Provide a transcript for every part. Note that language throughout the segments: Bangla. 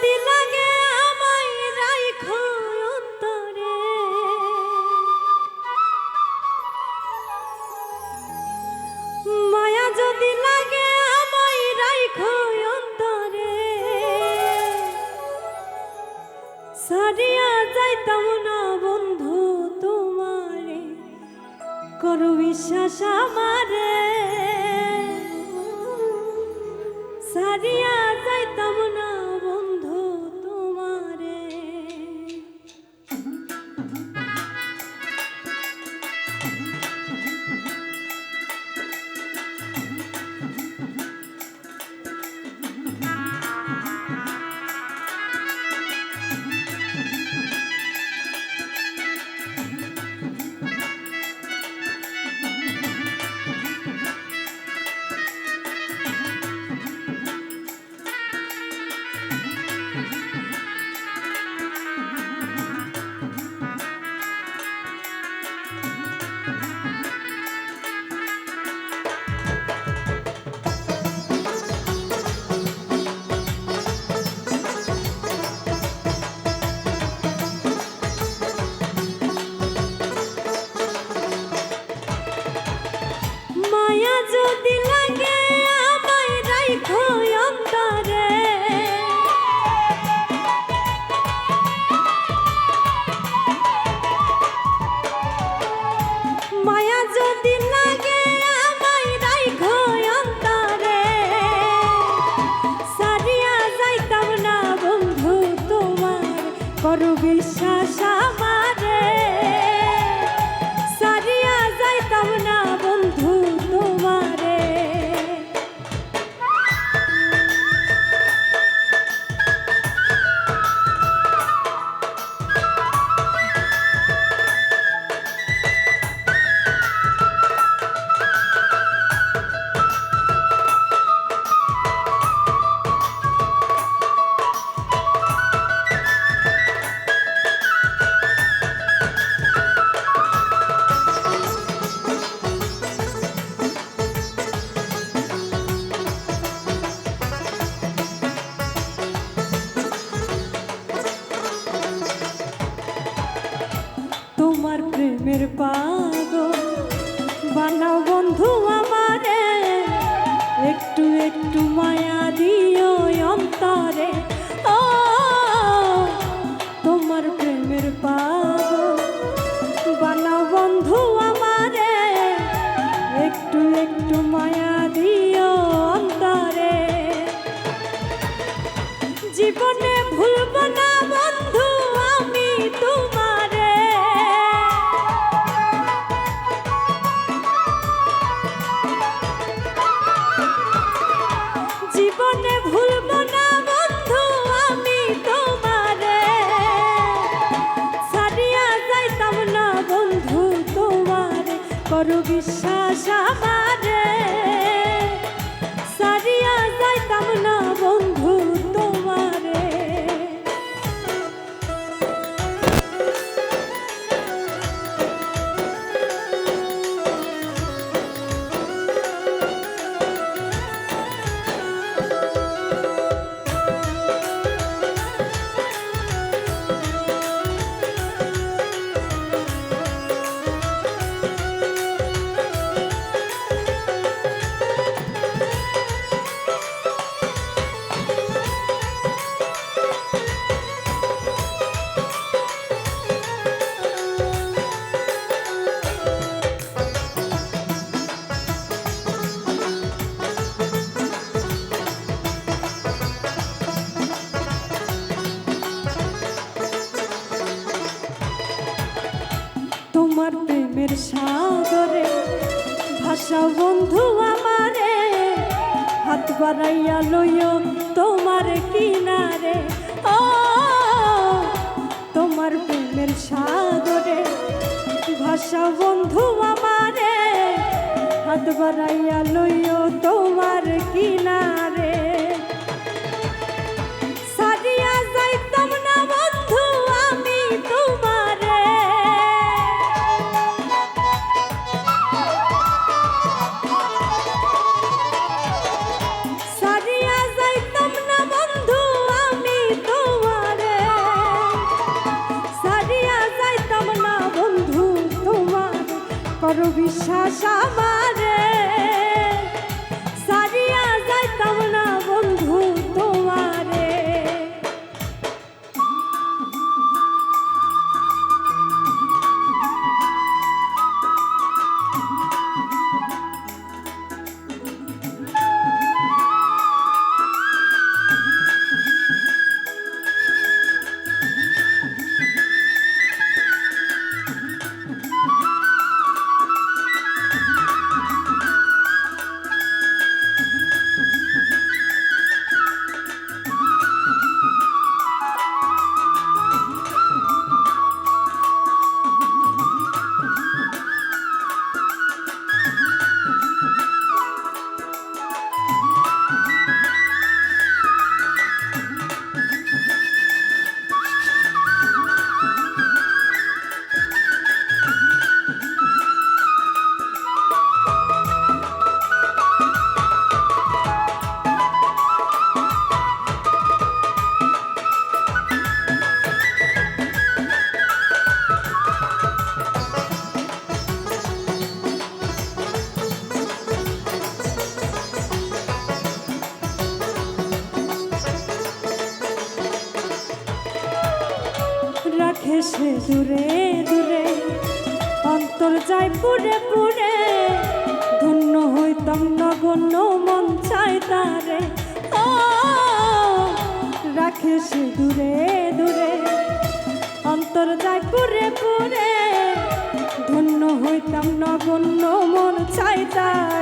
যদি লাগে আমায় মায়া যদি লাগে আমায় রাইখো অন্তরে। সারিয়া যাইতাম না বন্ধু তোমারে, করু বিশ্বাস আমারে। সারিয়া যাইতাম না যদি প্রেমের পাগল। বানাও বন্ধু আমারে, একটু একটু মায়া দিও অন্তরে। ও, তোমার প্রেমের পাগল। বানাও বন্ধু আমারে, একটু একটু মায়া দিও অন্তরে। জীবনে ভুলব না করু বিশ্বাস আমারে। বন্ধু আমারে, হাত বাড়াইয়া লইও তোমার কিনারে। ও, তোমার প্রেমের সাদরে ভাষা বন্ধু আমারে, হাত বাড়াইয়া লইও তোমার রাখে সে দূরে দূরে, অন্তর যায় পুরে পুরে ধন্য হইতাম নগণ্য, মন চাই তারে। রাখে সে দূরে দূরে, অন্তর যায় পুরে পুরে ধন্য হইতাম নগণ্য, মন চাই তারে।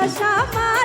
তোমার কর